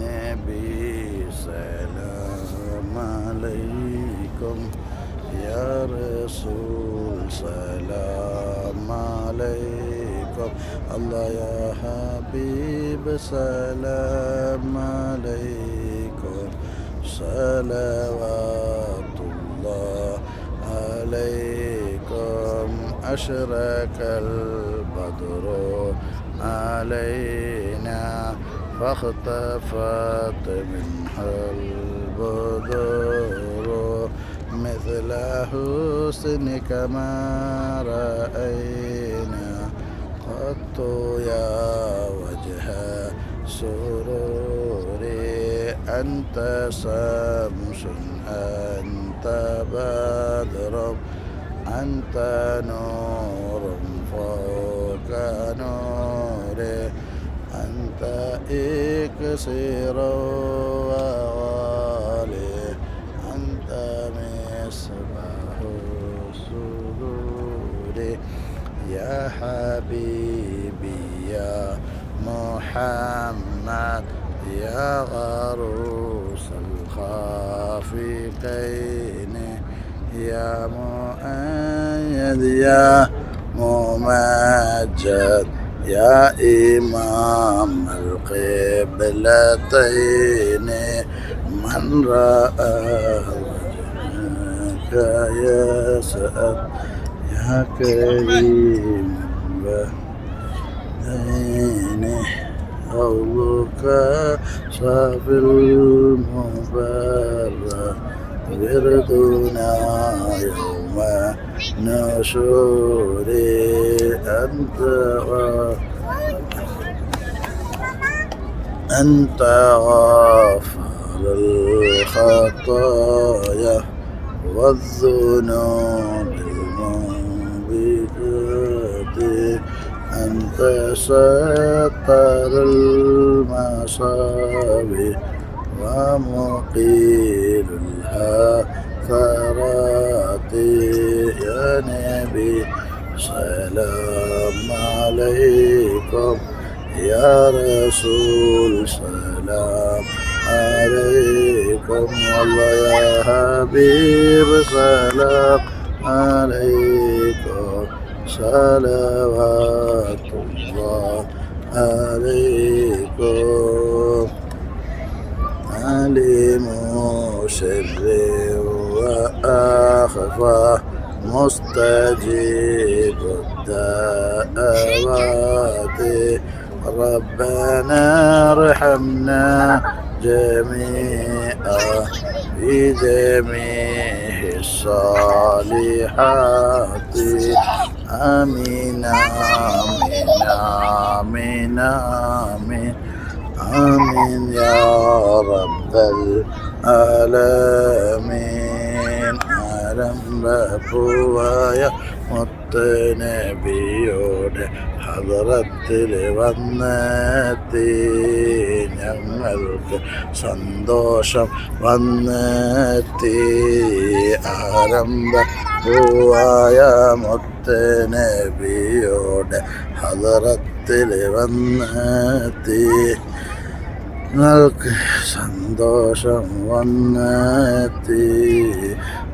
نبي سلام عليكم يا رسول سلام عليكم. الله يا حبيب سلام عليكم. صلوات الله عليكم. أشرق البدر علينا. فاختفت منها البدر مثل حسنك ما رأينا قط يا وجه سروري أنت شمس أنت بدر أنت نور فوق نوري إكسير وغالي أنت مصباح الصدور يا حبيبي يا محمد يا غروس الخافقين. يا مؤيد يا ممجد. يا إمام القبلتين من رأى وجهك يسأل يا كريم البدين قولك صافي المبرر وردنا يوم نشور أنت أنت غافر الخطايا والذنوب الموبقات أنت ستر المصابي ومقيل الهثرات يا نبي سلام عليكم يا رسول سلام عليكم والله يا حبيب سلام عليكم صلوات الله عليكم. عليم سر وأخفى مستجيب الدعوات. ربنا ارحمنا جميعا في جميع الصالحات. آمين آمين آمين آمين. آمين يا رب العالمين. ആരംഭപ്പൂവായ മുത്തനബിയോടെ ഹദറത്തിൽ വന്നെത്തി. ഞങ്ങൾക്ക് സന്തോഷം വന്നെത്തി. ആരംഭ പൂവായ മുത്തനബിയോടെ ഹദറത്തിൽ വന്നെത്തി. നിങ്ങൾക്ക് സന്തോഷം വന്നെത്തി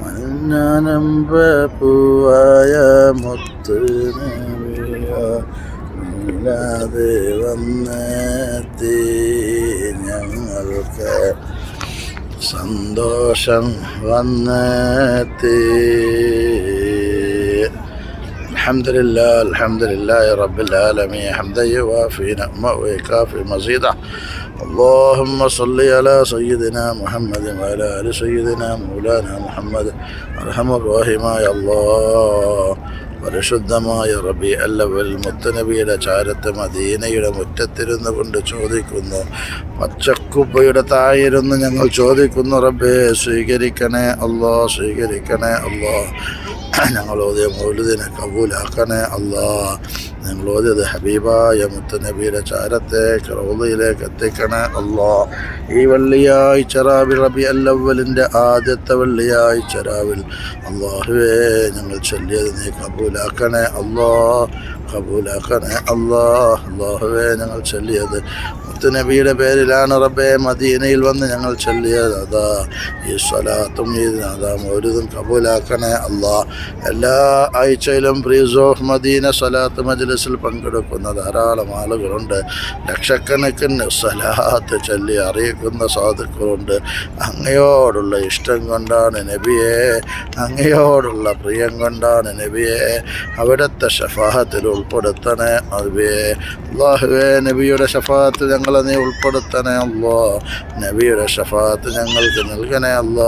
മന്നനമ്പ പൂവായ മുത്ത് ഇല്ലാതെ വന്നെത്തി ഞങ്ങൾക്ക് സന്തോഷം വന്നെത്തി الحمد لله الحمد لله رب العالمين حمدا يوافي نعمه ويكافي مزيدا اللهم صل على سيدنا محمد وعلى آل سيدنا مولانا محمد. ارحم الراحمة يا الله. പരിശുദ്ധമായ റബി അല്ലവൽ മുത്തനബിയുടെ ചാരത്ത് മദീനയുടെ മുറ്റത്തിരുന്നു കൊണ്ട് ചോദിക്കുന്നു. പച്ചക്കുപ്പയുടെ തായിരുന്നു ഞങ്ങൾ ചോദിക്കുന്നു റബ്ബേ സ്വീകരിക്കണേ അല്ലോ സ്വീകരിക്കണേ അല്ലോ. ഞങ്ങളോദ്യ മൗലിദിനെ കബൂലാക്കണേ അല്ലോ. ഞങ്ങൾ ഓതിയത് ഹബീബായ മുത്തനബിയുടെ ചാരത്തേക്ക് റൗദയിലേക്ക് എത്തിക്കണേ അല്ലോ ഈ വെള്ളിയാഴ്ച റാബി റബി അല്ലവലിന്റെ ആദ്യത്തെ വെള്ളിയാഴ്ച രാവിൽ അള്ളാഹുവേ ഞങ്ങൾ ചൊല്ലിയത് നീ കബൂലാക്കണേ. അല്ലോ കബൂലാക്കണേ. അല്ലാ അള്ളാഹുവേ ഞങ്ങൾ ചൊല്ലിയത് മുത്തുനബിയുടെ പേരിലാണ് റബ്ബെ മദീനയിൽ വന്ന് ഞങ്ങൾ ചൊല്ലിയത്. അതാ ഈ സ്വലാത്തും ഈ നാദാ ഒരുതും കബൂലാക്കണേ അള്ളാ എല്ലാ ആഴ്ചയിലും പ്രീസ് ഓഫ് മദീന സ്വലാത്ത് മജ്ലിസിൽ പങ്കെടുക്കുന്ന ധാരാളം ആളുകളുണ്ട്. ലക്ഷക്കണക്കിന് സ്വലാത്ത് ചൊല്ലി അറിയിക്കുന്ന സാധുക്കളുണ്ട്. അങ്ങയോടുള്ള ഇഷ്ടം കൊണ്ടാണ് നബിയെ അങ്ങയോടുള്ള പ്രിയം കൊണ്ടാണ് നബിയെ അവിടുത്തെ ഷഫാഹത്തിൽ ഉൾപ്പെടുത്തണേ നബിയെ. അള്ളാഹുവേ നബിയുടെ ഷഫാത്ത് ഞങ്ങളെ നീ ഉൾപ്പെടുത്തണേ അല്ലോ. നബിയുടെ ഷഫാത്ത് ഞങ്ങൾക്ക് നൽകണേ അല്ലോ.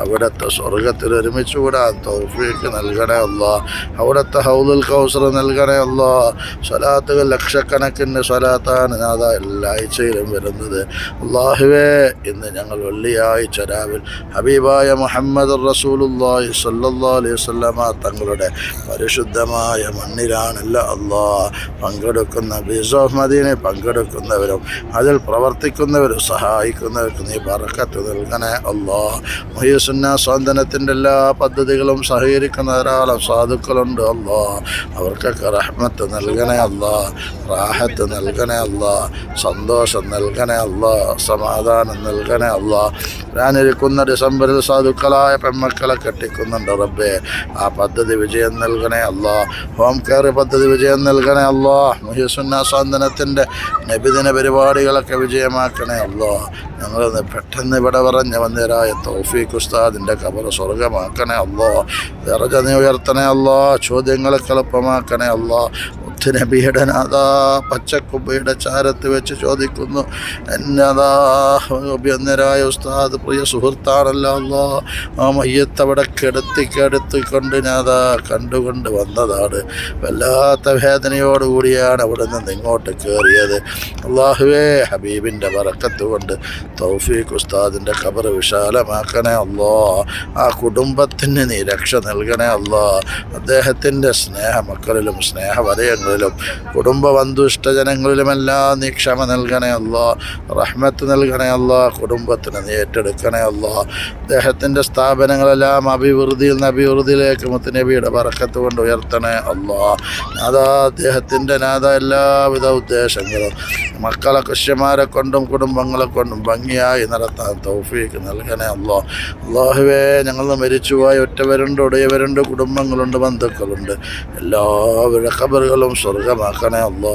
അവിടുത്തെ സ്വർഗത്തിൽ ഒരുമിച്ച് കൂടാൻ തൗഫീക്ക് നൽകണേ അല്ലോ. അവിടുത്തെ ഹൗദുൽ കൗസർ നൽകണേ അല്ലോ. സ്വലാത്തുകൾ ലക്ഷക്കണക്കിന് സ്വലാത്താണ് നാഥ എല്ലാ ആഴ്ചയിലും വരുന്നത്. അള്ളാഹുവേ ഇന്ന് ഞങ്ങൾ വെള്ളിയാഴ്ച രാവിൽ ഹബീബായ മുഹമ്മദ് റസൂലുല്ലാഹി സല്ലല്ലാഹു അലൈഹി വസല്ലമ തങ്ങളുടെ പരിശുദ്ധമായ മണ്ണിലാണല്ലോ അള്ളാഹ് പങ്കെടുക്കുന്ന ബീസ് ഓഫ് മദീനെ പങ്കെടുക്കുന്നവരും അതിൽ പ്രവർത്തിക്കുന്നവരും സഹായിക്കുന്നവർക്ക് നീ പറക്കത്ത് നൽകണേ അല്ലോ. മൊയ്യസുന്ന സ്വാതന്ത്ര്യത്തിന്റെ എല്ലാ പദ്ധതികളും സഹകരിക്കുന്ന ധാരാളം സാധുക്കളുണ്ട് അല്ലോ. അവർക്കൊക്കെ റഹ്മത്ത് നൽകണേ അല്ലോ. റാഹത്ത് നൽകണേ അല്ലോ. സന്തോഷം നൽകണേ അല്ലോ. സമാധാനം നൽകണേ അല്ലോ. ഞാനിരിക്കുന്ന ഡിസംബറിൽ സാധുക്കളായ പെൺമക്കളെ കെട്ടിക്കുന്നുണ്ട് റബ്ബേ. ആ പദ്ധതി വിജയം നൽകണേ അല്ലോ. ഹോം കെയർ പദ്ധതി വിജയം നൽകണേ അല്ലോ. മുഹിസുന്ന സ്വാന്തനത്തിന്റെ നബിദിന പരിപാടികളൊക്കെ വിജയമാക്കണേ അല്ലോ ഞങ്ങൾ പെട്ടെന്ന് ഇവിടെ പറഞ്ഞ വന്നേരായ തോഫീഖ് ഉസ്താദിന്റെ കബർ സ്വർഗമാക്കണേ അല്ലോ ദറജ നീ ഉയർത്തണേ അല്ലോ ചോദ്യങ്ങളൊക്കെ എളുപ്പമാക്കണേ അള്ളാ നബിയുടെ നാഥാ പച്ചക്കുബയുടെ ചാരത്ത് വെച്ച് ചോദിക്കുന്നു. എന്നതാ അഭ്യന്തരായ ഉസ്താദ് പ്രിയ സുഹൃത്താണല്ലോ ആ മയ്യത്ത് അവിടെ കിടത്തി കിടത്തിക്കൊണ്ട് നാഥാ കണ്ടുകൊണ്ട് വന്നതാണ്. വല്ലാത്ത വേദനയോടുകൂടിയാണ് അവിടെ നിന്ന് ഇങ്ങോട്ട് കയറിയത് അള്ളാഹുവേ ഹബീബിന്റെ വറക്കത്ത് കൊണ്ട് തൗഫീഖ് ഉസ്താദിന്റെ ഖബർ വിശാലമാക്കണേ അല്ലോ ആ കുടുംബത്തിന് നീ രക്ഷ നൽകണേ അല്ലോ അദ്ദേഹത്തിന്റെ സ്നേഹ മക്കളിലും സ്നേഹവലയങ്ങളിലും കുടുംബ ബന്ധുഷ്ട ഇഷ്ടജനങ്ങളിലുമെല്ലാം നീ ക്ഷമ നൽകണേ അല്ലോ റഹ്മത്ത് നൽകണേ അല്ലോ കുടുംബത്തിന് നീ ഏറ്റെടുക്കണേ അല്ലോ. അദ്ദേഹത്തിന്റെ സ്ഥാപനങ്ങളെല്ലാം അഭിവൃദ്ധിയിൽ നിന്ന് അഭിവൃദ്ധിയിലേക്ക് മുത്തുനബിയുടെ പറക്കത്ത് കൊണ്ട് ഉയർത്തണേ അല്ലോ. നാദാ അദ്ദേഹത്തിന്റെ നാഥ എല്ലാവിധ ഉദ്ദേശങ്ങളും മക്കളെ കൃഷ്യമാരെ കൊണ്ടും കുടുംബങ്ങളെ കൊണ്ടും ഭംഗിയായി നടത്താൻ തൗഫീക്ക് നൽകണേ അല്ലോ. അള്ളാഹുവേ ഞങ്ങൾ മരിച്ചുപോയ ഒറ്റവരുണ്ട് ഉടയവരുണ്ട് കുടുംബങ്ങളുണ്ട് ബന്ധുക്കളുണ്ട്. എല്ലാവരുടെ ഖബറുകളും സ്വർഗമാക്കണേ അല്ലോ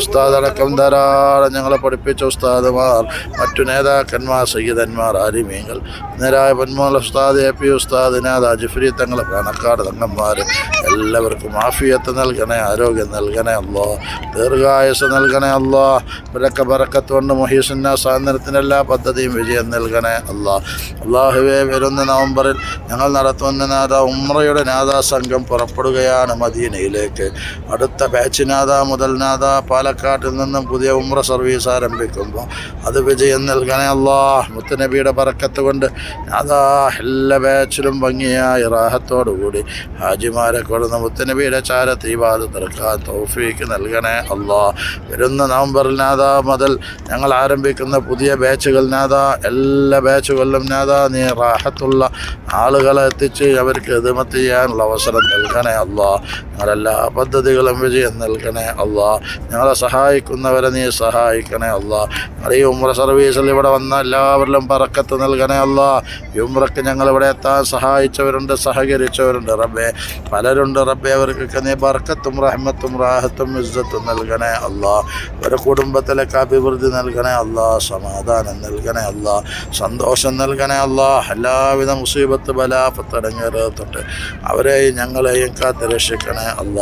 ഉസ്താദടക്കം ധാരാളം ഞങ്ങളെ പഠിപ്പിച്ച ഉസ്താദുമാർ മറ്റു നേതാക്കന്മാർ സയ്യിദന്മാർ ആരിമീങ്ങൾ നേരായ പൊന്മോൾ ഉസ്താദ് എ പി ഉസ്താദ് നാഥ ജിഫ്രി തങ്ങളെ പണക്കാട് തങ്ങന്മാർ എല്ലാവർക്കും ആഫിയത്ത് നൽകണേ ആരോഗ്യം നൽകണേ അല്ലോ ദീർഘായുസ് നൽകണേ അല്ലോ പിഴക്ക പറക്കത്തുകൊണ്ട് കൊണ്ട് മൊഹീസുന്ന സ്വാതന്ത്ര്യത്തിന്റെ എല്ലാ പദ്ധതിയും വിജയം നൽകണേ അല്ലോ അള്ളാഹുവെ വരുന്ന നവംബറിൽ ഞങ്ങൾ നടത്തുന്ന നാഥ ഉമ്രയുടെ നാദാ സംഘം പുറപ്പെടുകയാണ് മദീനയിലേക്ക്. അടുത്ത ബാച്ച് നാഥ മുതൽനാഥ പാലക്കാട്ടിൽ നിന്നും പുതിയ ഉമ്ര സർവീസ് ആരംഭിക്കുമ്പോൾ അത് വിജയം നൽകണേ അല്ലാ മുത്തനബിയുടെ പറക്കത്ത് കൊണ്ട് അതാ എല്ലാ ബാച്ചിലും ഭംഗിയായി റാഹത്തോടു കൂടി ഹാജിമാരെ കൊടുന്ന മുത്തനബിയുടെ ഈ ബാധ തീർക്കാൻ തൗഫീക്ക് നൽകണേ അല്ലാ വരുന്ന നവംബറിൽ നാഥ മുതൽ ഞങ്ങൾ ആരംഭിക്കുന്ന പുതിയ ബാച്ചുകൾ നാഥ എല്ലാ ബാച്ചുകളിലും നാഥ നീ റാഹത്തുള്ള ആളുകളെ എത്തിച്ച് അവർക്ക് എതിമത്ത് ചെയ്യാനുള്ള അവസരം നൽകണേ അല്ലാ ഞങ്ങളെല്ലാ പദ്ധതികളും വിജയം നൽകണേ അല്ല ഞങ്ങളെ സഹായിക്കുന്നവരെ നീ സഹായിക്കണേ അല്ല ഈ ഉമ്ര സർവീസിൽ ഇവിടെ വന്ന എല്ലാവരിലും പറക്കത്ത് നൽകണേ ഈ ഉമ്രക്ക് ഞങ്ങൾ ഇവിടെ എത്താൻ സഹായിച്ചവരുണ്ട് സഹകരിച്ചവരുണ്ട് റബ്ബേ. പലരുണ്ട് റബ്ബേ അവർക്കൊക്കെ നീ ബർക്കത്തും റഹ്മത്തും റാഹത്തും ഇസ്സത്തും നൽകണേ അല്ല ഒരു കുടുംബത്തിലേക്ക് അഭിവൃദ്ധി നൽകണേ അല്ല സമാധാനം നൽകണേ അല്ല സന്തോഷം നൽകണേ അല്ല എല്ലാവിധ മുസീബത്ത് ബലാപത്തടങ്ങേറ് തൊട്ട് അവരെയും ഞങ്ങളെയും കാത്ത് രക്ഷിക്കണേ അല്ല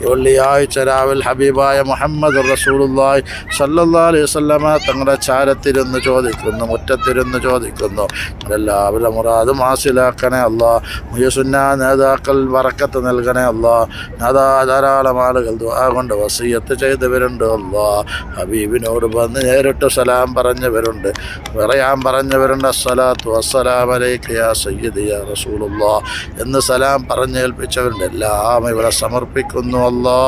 ഈ വെള്ളിയാഴ്ച രാവിൽ ഹബീബായ മുഹമ്മദ് റസൂലുള്ളാഹി സല്ലല്ലാഹു അലൈഹി വസല്ലമ തങ്ങളുടെ ചാരത്തിരുന്ന് ചോദിക്കുന്നു മുറ്റത്തിരുന്ന് ചോദിക്കുന്നു. എല്ലാവരുടെ മുറാദും ഹാസിലാക്കണേ അല്ലാ മുയസുന്ന നേതാക്കൾ വറക്കത്ത് നൽകണേ അല്ലാ നേതാ ധാരാളം ആളുകൾ ദുആ വസീയത്ത് ചെയ്തവരുണ്ട് അല്ലാ ഹബീബിനോട് വന്ന് നേരിട്ട് സലാം പറഞ്ഞവരുണ്ട്. പറയാൻ പറഞ്ഞവരുണ്ട് അസ്സലാത്തു അസ്സലാം അലൈക്ക് യാ സയ്യിദ് യാ റസൂലുള്ളാ എന്ന് സലാം പറഞ്ഞേൽപ്പിച്ചവരുണ്ട്. എല്ലാം ഇവിടെ സമർപ്പിക്കുന്നു അല്ലാ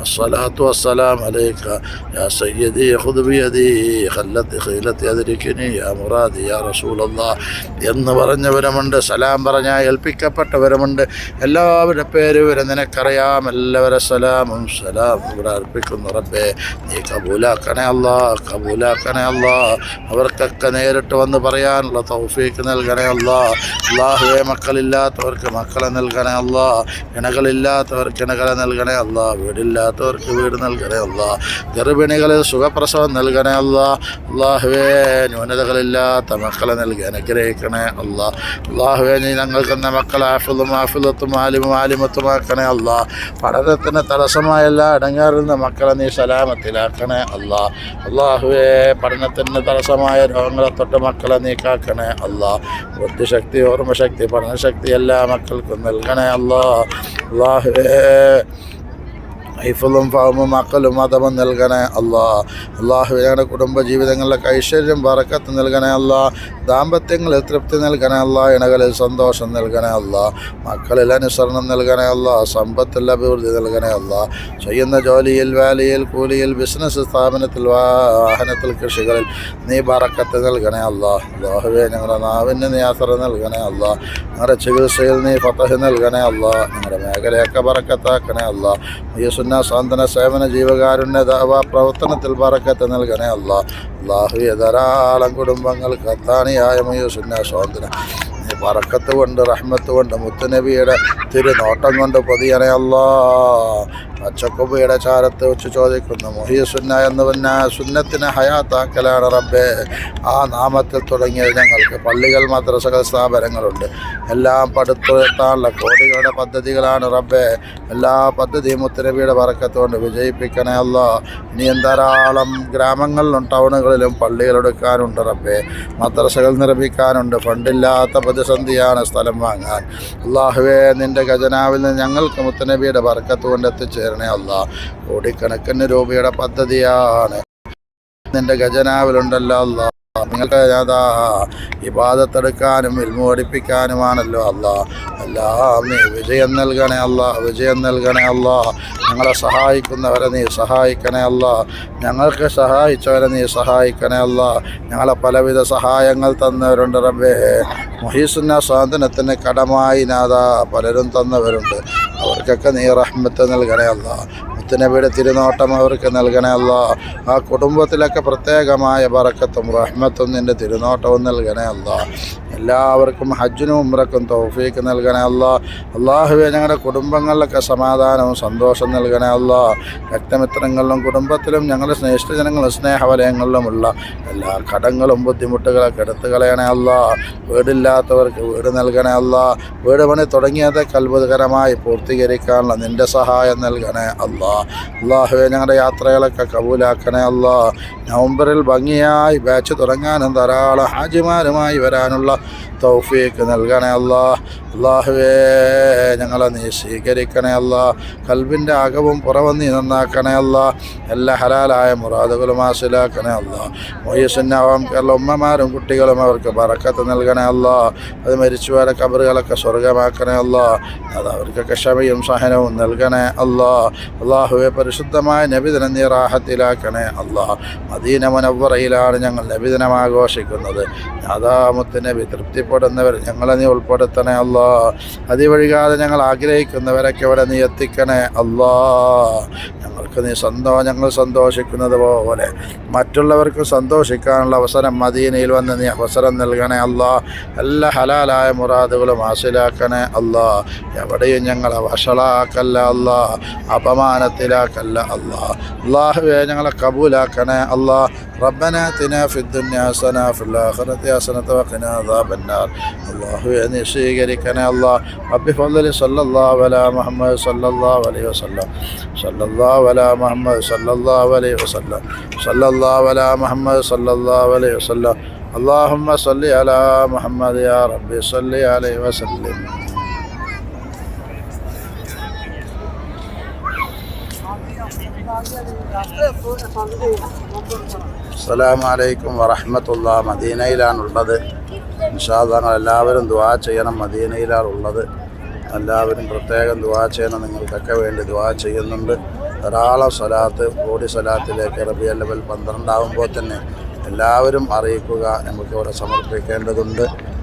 الصلاة والسلام عليك يا سيدي خذ بيدي خلت خيلتي أدركني يا مرادي يا رسول الله എന്ന് പറഞ്ഞവരുമുണ്ട് സലാം പറഞ്ഞാൽ ഏൽപ്പിക്കപ്പെട്ടവരുമുണ്ട് എല്ലാവരുടെ പേര് വരെ നിനക്കറിയാം എല്ലാവരുടെ സലാമും സലാം ഇവിടെ അർപ്പിക്കുന്നു റബ്ബേ നീ കബൂലാക്കണേ അല്ല കബൂലാക്കണേ അല്ല അവർക്കൊക്കെ നേരിട്ട് വന്ന് പറയാനുള്ള തൗഫീക്ക് നൽകണേ അല്ല അള്ളാഹുവെ മക്കളില്ലാത്തവർക്ക് മക്കളെ നൽകണേ അല്ല ഇണകളില്ലാത്തവർക്ക് ഇണകളെ നൽകണേ അല്ല. വീടില്ലാത്തവർക്ക് വീട് നൽകണേ അല്ല. ഗർഭിണികളിൽ സുഖപ്രസവം നൽകണേ അല്ല. അള്ളാഹുവേ ന്യൂനതകളില്ലാത്ത മക്കളെ നൽകി അനുഗ്രഹിക്കണേ അല്ല. അള്ളാഹുവേ നീ ഞങ്ങൾക്ക് എന്ന മക്കളെ ആഫിലും ആഫിലത്തും ആലിമും ആലിമത്തുമാക്കണേ അല്ല. പഠനത്തിന് തടസ്സമായ എല്ലാ നിന്ന് മക്കളെ നീ സലാമത്തിലാക്കണേ അല്ല. അള്ളാഹുവേ പഠനത്തിന് തടസ്സമായ രോഗങ്ങളെ തൊട്ട് മക്കളെ നീ അല്ല. ബുദ്ധിശക്തി ഓർമ്മശക്തി പഠനശക്തി എല്ലാ മക്കൾക്കും നൽകണേ അല്ല. അള്ളാഹുവേ ഹൈഫും ഫാമും മക്കളും മതമും നൽകണേ അല്ലാ അള്ളാഹു ഞങ്ങളുടെ കുടുംബ ജീവിതങ്ങളിലൊക്കെ ഐശ്വര്യം പറക്കത്ത് നൽകണേ അല്ലാ ദാമ്പത്യങ്ങളിൽ തൃപ്തി നൽകണേ ഇണകളിൽ സന്തോഷം നൽകണേ മക്കളിൽ അനുസരണം നൽകണേ സമ്പത്തിൽ അഭിവൃദ്ധി നൽകണേ ചെയ്യുന്ന ജോലിയിൽ വേലയിൽ കൂലിയിൽ ബിസിനസ് സ്ഥാപനത്തിൽ വാഹനത്തിൽ കൃഷികളിൽ നീ പറക്കത്ത് നൽകണേ അള്ളാഹുവെ ഞങ്ങളുടെ നാവിന് നീ അസറ നൽകണേ ഞങ്ങളുടെ ചികിത്സയിൽ നീ ഫതഹ് നൽകണേ ഞങ്ങളുടെ മേഖലയൊക്കെ പറക്കത്താക്കണേ അല്ല നീ സുന്ന സാന്ത്വന സേവന ജീവകാരുണ്യ ദാവാ പ്രവർത്തനത്തിൽ പറക്കത്ത് നൽകണേ അല്ല ധാരാളം കുടുംബങ്ങൾക്ക് അത്താണിയായ മയൂസുന്ന സ്വാതന്ത്ര്യം നീ പറക്കത്ത് കൊണ്ട് റഹ്മത്ത് കൊണ്ട് മുത്തുനബിയുടെ തിരുനോട്ടം കൊണ്ട് പൊതിയണയല്ലോ പച്ചക്കുപ്പിയുടെ ചാരത്ത് വെച്ച് ചോദിക്കുന്നു മൊഹിയസുന്ന എന്ന് പറഞ്ഞാൽ സുന്നത്തിന് ഹയാത്താക്കലാണ് റബ്ബേ. ആ നാമത്തിൽ തുടങ്ങിയത് ഞങ്ങൾക്ക് പള്ളികൾ മദ്രസകൾ സ്ഥാപനങ്ങളുണ്ട്. എല്ലാം പടുത്തുയർത്താനുള്ള കോടികളുടെ പദ്ധതികളാണ് റബ്ബേ. എല്ലാ പദ്ധതിയും മുത്തുനബിയുടെ പറക്കത്തുകൊണ്ട് വിജയിപ്പിക്കണേ അല്ല. ഇനിയും ധാരാളം ഗ്രാമങ്ങളിലും ടൗണുകളിലും പള്ളികൾ എടുക്കാനുണ്ട് റബ്ബേ. മദ്രസകൾ നിർമ്മിക്കാനുണ്ട്. ഫണ്ടില്ലാത്ത പ്രതിസന്ധിയാണ് സ്ഥലം വാങ്ങാൻ. അള്ളാഹുവേ നിന്റെ ഖജനാവിൽ നിന്ന് ഞങ്ങൾക്ക് മുത്തനബിയുടെ ബർക്കത്ത് കൊണ്ട് എത്തിച്ചേരണേ അല്ല കോടിക്കണക്കിന് രൂപയുടെ പദ്ധതിയാണ് നിന്റെ ഖജനാവിലുണ്ടല്ലോ അല്ല നിങ്ങൾക്ക് ഞാതാ ഇബാദത്തെടുക്കാനും ഇൽമു പഠിപ്പിക്കാനുമാണല്ലോ അല്ല എല്ലാം നീ വിജയം നൽകണേ അല്ല വിജയം നൽകണേ അല്ല ഞങ്ങളെ സഹായിക്കുന്നവരെ നീ സഹായിക്കണേ അല്ല ഞങ്ങൾക്ക് സഹായിച്ചവരെ നീ സഹായിക്കണേ അല്ല ഞങ്ങളെ പലവിധ സഹായങ്ങൾ തന്നവരുണ്ട് റബ്ബേ. മുഹീസുന്ന സ്വാതന്ത്ര്യത്തിന് കടമായി നാഥ പലരും തന്നവരുണ്ട്. അവർക്കൊക്കെ നീ റഹ്മത്ത് നൽകണേ അല്ല മുത്തനബിയുടെ തിരുനോട്ടം അവർക്ക് നൽകണേ അല്ല. ആ കുടുംബത്തിലൊക്കെ പ്രത്യേകമായ പറക്കത്തും റഹ്മത്തും നിന്റെ തിരുനോട്ടവും നൽകണേ അല്ല. എല്ലാവർക്കും ഹജ്ജിനും ഉമ്രക്കും തൗഫീക്ക് നൽകണേ അല്ല. അള്ളാഹുവെ ഞങ്ങളുടെ കുടുംബങ്ങളിലൊക്കെ സമാധാനവും സന്തോഷം നൽകണേ അല്ല. രക്തമിത്രങ്ങളിലും കുടുംബത്തിലും ഞങ്ങളുടെ സ്നേഹിഷ്ടജനങ്ങളും സ്നേഹവലയങ്ങളിലുമുള്ള എല്ലാ കടങ്ങളും ബുദ്ധിമുട്ടുകളൊക്കെ എടുത്തു കളയണേ അല്ല. വീടില്ലാത്തവർക്ക് വീട് നൽകണേ അല്ല. വീട് പണി തുടങ്ങിയതൊക്കെ അത്ഭുതകരമായി പൂർത്തീകരിക്കാനുള്ള നിന്റെ സഹായം നൽകണേ അല്ല. അള്ളാഹുവെ ഞങ്ങളുടെ യാത്രകളൊക്കെ കബൂലാക്കണേ അല്ല. നവംബറിൽ ഭംഗിയായി ബാച്ച് തുടങ്ങാനും ധാരാളം ഹാജിമാരുമായി വരാനുള്ള തൗഫീക്ക് നൽകണേ അല്ല അള്ളാഹുവേ ഞങ്ങളെ നീ സ്വീകരിക്കണേ അല്ല കൽബിന്റെ അകവും പുറവും നീ നന്നാക്കണേ അല്ല എല്ലാ ഹലാലായ മുറാദുകളും ഹാസിലാക്കണേ അല്ല മൊയ്യസിന്നാവാം കേരള ഉമ്മമാരും കുട്ടികളും അവർക്ക് പറക്കത്ത് നൽകണേ അല്ല അത് മരിച്ചുപോയ കബറുകളൊക്കെ സ്വർഗമാക്കണേ അല്ല അത് അവർക്കൊക്കെ ക്ഷമയും സഹനവും നൽകണേ അല്ല അള്ളാഹുവെ പരിശുദ്ധമായ നബിദിനം നീ റാഹത്തിലാക്കണേ അല്ല മദീന മുനവറയിലാണ് ഞങ്ങൾ നബിദിനം ആഘോഷിക്കുന്നത്. അതാമുത്ത് നബി തൃപ്തിപ്പെടുന്നവർ ഞങ്ങളെ നീ ഉൾപ്പെടുത്തണേ അല്ലാ. അതിവഴികാതെ ഞങ്ങൾ ആഗ്രഹിക്കുന്നവരൊക്കെ ഇവിടെ നീ എത്തിക്കണേ അല്ലാ. ഞങ്ങൾക്ക് നീ സന്തോ ഞങ്ങൾ സന്തോഷിക്കുന്നത് പോലെ. മറ്റുള്ളവർക്ക് സന്തോഷിക്കാനുള്ള അവസരം മദീനയിൽ വന്ന് നീ അവസരം നൽകണേ അല്ലാ. എല്ലാ ഹലാലായ മുറാദുകളും ഹാസിലാക്കണേ അല്ലാ. എവിടെയും ഞങ്ങളെ വഷളാക്കല്ല അല്ലാ. അപമാനത്തിലാക്കല്ല അല്ലാ. അള്ളാഹുവെ ഞങ്ങളെ കബൂലാക്കണേ അല്ലാ. റബ്ബനാ തിന ഫിദ്ദുന്യാസന ഫില്ലാഹറത്തെ ഹസനത്തെ അദാബ حسنه وقنا عذاب النار الله നീ സ്വീകരിക്കണേ അല്ലാ رب فضل صلى الله على محمد صلى الله عليه وسلم صلى الله على محمد صلى الله عليه وسلم صلى الله على محمد صلى الله عليه وسلم اللهم صل على محمد يا رب صل عليه وسلم അസ്സലാമു അലൈക്കും വറഹമത്തുള്ള മദീനയിലാണുള്ളത് ഇൻഷാല്ല എല്ലാവരും ദുആ ചെയ്യണം മദീനയിലാണ് ഉള്ളത്. എല്ലാവരും പ്രത്യേകം ദുവാ ചെയ്യണം നിങ്ങൾക്കൊക്കെ വേണ്ടി ദുവാ ചെയ്യുന്നുണ്ട്. ധാരാളം സ്വലാത്ത് കോടി സ്വലാത്തിലേക്ക് റബിയ ലെവൽ പന്ത്രണ്ടാകുമ്പോൾ തന്നെ എല്ലാവരും അറിയിക്കുക നമുക്ക് ഇവിടെ സമർപ്പിക്കേണ്ടതുണ്ട്.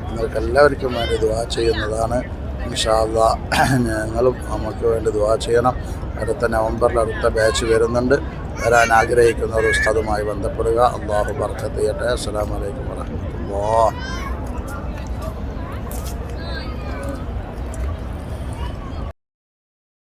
നിങ്ങൾക്ക് എല്ലാവർക്കും വേണ്ടി ദുവാ ചെയ്യുന്നതാണ്. ഇൻഷാല്ല ഞങ്ങളും നമുക്ക് വേണ്ടി ദുവാ ചെയ്യണം. അടുത്ത നവംബറിൽ അടുത്ത ബാച്ച് വരുന്നുണ്ട്. വരാൻ ആഗ്രഹിക്കുന്ന ഒരു ഉസ്താദുമായി ബന്ധപ്പെടുക. അള്ളാഹു ബർക്കത്ത് ചെയ്യട്ടെ. അസ്സാം വലൈക്കും വാഹമത്തുള്ള